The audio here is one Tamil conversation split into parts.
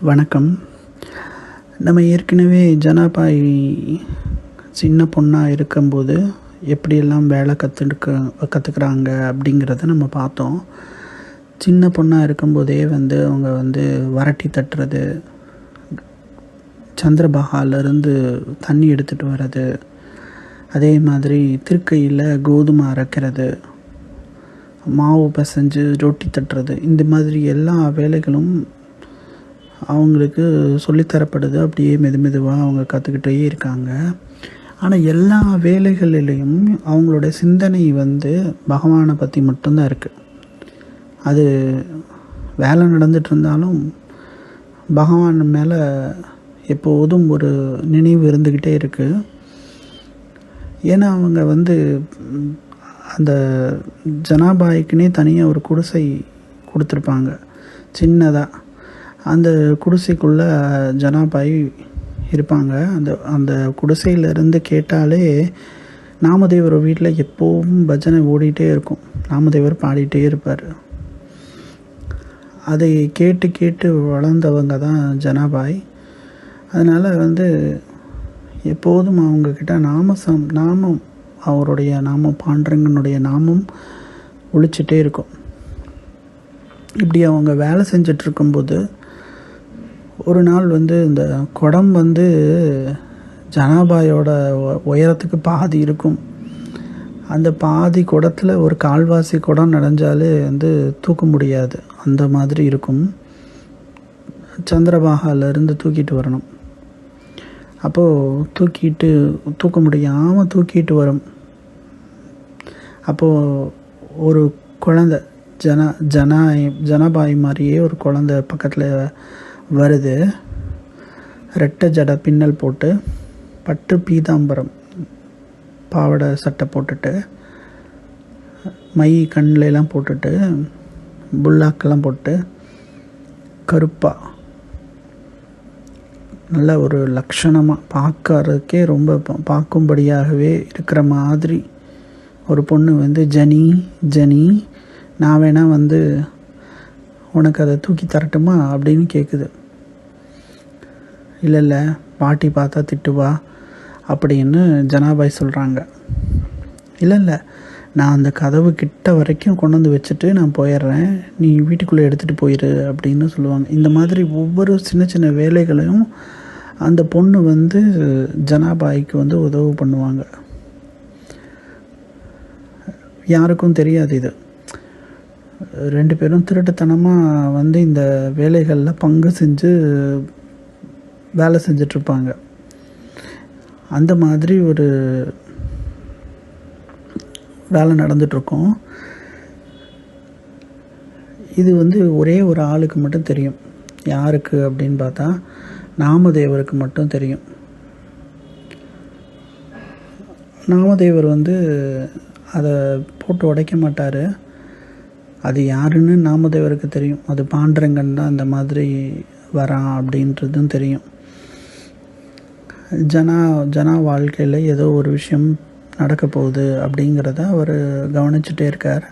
வணக்கம். நம்ம ஏற்கனவே ஜனாபாய் சின்ன பொண்ணாக இருக்கும்போது எப்படியெல்லாம் வேலை கற்றுக்க கற்றுக்குறாங்க அப்படிங்கிறத நம்ம பார்த்தோம். சின்ன பொண்ணாக இருக்கும்போதே வந்து அவங்க வந்து வரட்டி தட்டுறது சந்திரபகாலேருந்து தண்ணி எடுத்துகிட்டு வர்றது அதே மாதிரி திருக்கையில் கோதுமை அரைக்கிறது மாவு பிசைஞ்சு ரொட்டி தட்டுறது இந்த மாதிரி எல்லா வேலைகளும் அவங்களுக்கு சொல்லித்தரப்படுது. அப்படியே மெது மெதுவாக அவங்க கற்றுக்கிட்டே இருக்காங்க. ஆனால் எல்லா வேலைகளிலையும் அவங்களோட சிந்தனை வந்து பகவானை பற்றி மட்டும்தான் இருக்குது அது வேலை நடந்துட்டு இருந்தாலும் பகவான் மேலே எப்போதும் ஒரு நினைவு இருந்துக்கிட்டே இருக்குது ஏன்னா அவங்க வந்து அந்த ஜனாபாய்க்குனே தனியாக ஒரு குடிசை கொடுத்துருப்பாங்க. சின்னதாக அந்த குடிசைக்குள்ளே ஜனாபாய் இருப்பாங்க. அந்த அந்த குடிசையிலேருந்து கேட்டாலே நாமதேவர் வீட்டில் எப்போவும் பஜனை ஓடிட்டே இருக்கும். நாமதேவர் பாடிட்டே இருப்பார். அதை கேட்டு கேட்டு வளர்ந்தவங்க தான் ஜனாபாய். அதனால் வந்து எப்போதும் அவங்கக்கிட்ட நாம சம் நாமம் அவருடைய நாமம் பாண்டரங்கனுடைய நாமம் ஒழிச்சிட்டே இருக்கும். இப்படி அவங்க வேலை செஞ்சிட்ருக்கும்போது இருக்கும்போது ஒரு நாள் வந்து இந்த குடம் வந்து ஜனாபாயோட உயரத்துக்கு பாதி இருக்கும். அந்த பாதி குடத்தில் ஒரு கால்வாசி குடம் நடைஞ்சாலே வந்து தூக்க முடியாது. அந்த மாதிரி இருக்கும். சந்திரபாகாலேருந்து தூக்கிட்டு வரணும். அப்போது தூக்கிட்டு தூக்க முடியாமல் தூக்கிட்டு வரும். அப்போது ஒரு குழந்த ஜன ஜனாய் ஜனபாய் மாதிரியே ஒரு குழந்த பக்கத்தில் வருது. ரெட்டை ஜடை பின்னல் போட்டு பட்டு பீதாம்பரம் பாவாடை சட்டை போட்டுட்டு மை கண்ணுல போட்டுட்டு புல்லாக்கெல்லாம் போட்டு கருப்பாக நல்ல ஒரு லட்சணமாக பார்க்கறதுக்கே ரொம்ப பார்க்கும்படியாகவே இருக்கிற மாதிரி ஒரு பொண்ணு வந்து ஜனி ஜனி. நான் வேணால் வந்து உனக்கு அதை தூக்கி தரட்டுமா அப்படின்னு கேட்குது இல்லை இல்லை பாட்டி பார்த்தா திட்டுவா அப்படின்னு ஜனாபாய் சொல்கிறாங்க இல்லை இல்லை நான் அந்த கதவு கிட்ட வரைக்கும் கொண்டு வந்து வச்சுட்டு நான் போயிடுறேன். நீ வீட்டுக்குள்ளே எடுத்துகிட்டு போயிரு அப்படின்னு சொல்லுவாங்க. இந்த மாதிரி ஒவ்வொரு சின்ன சின்ன வேலைகளையும் அந்த பொண்ணு வந்து ஜனாபாய்க்கு வந்து உதவு பண்ணுவாங்க. யாருக்கும் தெரியாது இது. ரெண்டு பேரும் திருட்டுத்தனமாக வந்து இந்த வேலைகளில் பங்கு செஞ்சு வேலை செஞ்சிட்ருப்பாங்க. அந்த மாதிரி ஒரு வேலை நடந்துகிட்ருக்கோம் இது வந்து ஒரே ஒரு ஆளுக்கு மட்டும் தெரியும். யாருக்கு அப்படின்னு பார்த்தா நாமதேவருக்கு மட்டும் தெரியும். நாமதேவர் வந்து அதை போட்டு உடைக்க மாட்டார். அது யாருன்னு நாமதேவருக்கு தெரியும். அது பாண்டரங்கன் தான் இந்த மாதிரி வரான் அப்படின்றதும் தெரியும். ஜனா ஜனா வாழ்க்கையில் ஏதோ ஒரு விஷயம் நடக்க போகுது அப்படிங்கிறத அவர் கவனிச்சுட்டே இருக்கார்.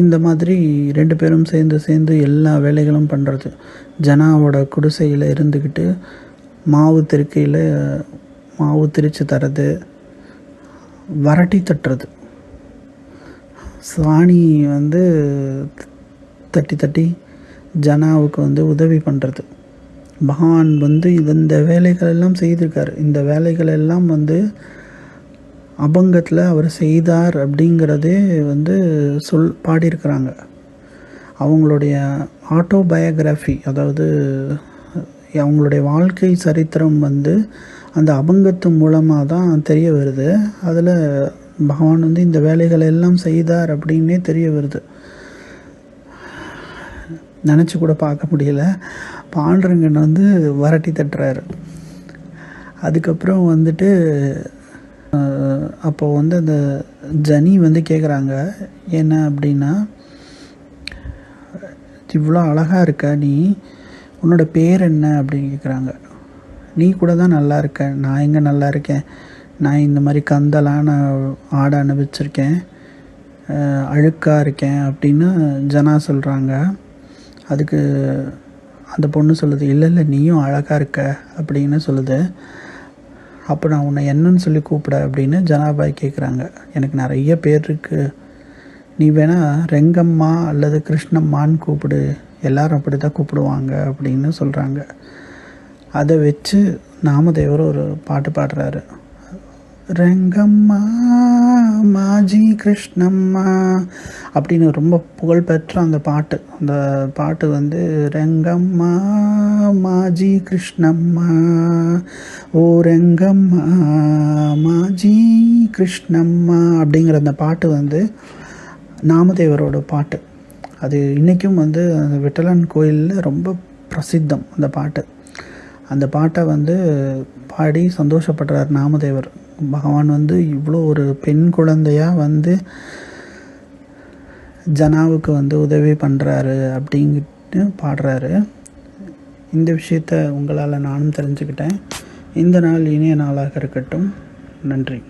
இந்த மாதிரி ரெண்டு பேரும் சேர்ந்து சேர்ந்து எல்லா வேலைகளும் பண்ணுறது ஜனாவோட குடிசையில் இருந்துக்கிட்டு மாவு திருக்கையில் மாவு திரித்து தரது வரட்டி தட்டுறது. சாணி வந்து தட்டி தட்டி ஜனாவுக்கு வந்து உதவி பண்ணுறது பகவான் வந்து இந்த வேலைகள் எல்லாம் செய்திருக்காரு. இந்த வேலைகள் எல்லாம் வந்து அபங்கத்தில் அவர் செய்தார் அப்படிங்கிறதே வந்து சொல் பாடியிருக்கிறாங்க. அவங்களுடைய ஆட்டோபயோகிராஃபி அதாவது அவங்களுடைய வாழ்க்கை சரித்திரம் வந்து அந்த அபங்கத்து மூலமாக தான் தெரிய வருது. அதில் பகவான் வந்து இந்த வேலைகளை எல்லாம் செய்தார் அப்படின்னே தெரிய வருது. நினச்சி கூட பார்க்க முடியல. பாண்டரங்கன் வந்து வரட்டி தட்டுறாரு. அதுக்கப்புறம் வந்துட்டு அப்போ வந்து அந்த ஜனி வந்து கேட்குறாங்க என்ன அப்படின்னா இவ்வளோ அழகாக இருக்க நீ உன்னோட பேர் என்ன? அப்படின்னு கேட்குறாங்க நீ கூட தான் நல்லா இருக்க. நான் எங்கே நல்லா இருக்கேன்? நான் இந்த மாதிரி கந்தலான ஆடை அனுபவிச்சிருக்கேன் அழுக்காக இருக்கேன் அப்படின்னு ஜனா சொல்கிறாங்க அதுக்கு அந்த பொண்ணு சொல்லுது இல்லை இல்லை நீயும் அழகாக இருக்க அப்படின்னு சொல்லுது. அப்போ நான் உன்னை என்னன்னு சொல்லி கூப்பிட அப்படின்னு ஜனாபாய் கேட்குறாங்க எனக்கு நிறைய பேர் இருக்குது நீ வேணால் ரெங்கம்மா அல்லது கிருஷ்ணம்மான்னு கூப்பிடு. எல்லாரும் அப்படி தான் கூப்பிடுவாங்க அப்படின்னு சொல்கிறாங்க அதை வச்சு நாமதேவர் ஒரு பாட்டு பாடுறாரு. ரெங்கம்மா மாஜி கிருஷ்ணம்மா அப்படின்னு ரொம்ப புகழ்பெற்ற அந்த பாட்டு. அந்த பாட்டு வந்து ரெங்கம்மா மாஜி கிருஷ்ணம்மா ஓ ரெங்கம்மா மாஜி கிருஷ்ணம்மா அப்படிங்கிற அந்த பாட்டு வந்து நாமதேவரோட பாட்டு. அது இன்றைக்கும் வந்து அந்த விட்டலன் கோயிலில் ரொம்ப பிரசித்தம் அந்த பாட்டு. அந்த பாட்டை வந்து பாடி சந்தோஷப்படுறார் நாமதேவர். பகவான் வந்து இவ்வளோ ஒரு பெண் குழந்தையாக வந்து ஜனாவுக்கு வந்து உதவி பண்ணுறாரு அப்படிங்கிட்டு பாடுறாரு. இந்த விஷயத்த உங்களால் நானும் தெரிஞ்சுக்கிட்டேன். இந்த நாள் இனிய நாளாக இருக்கட்டும். நன்றி.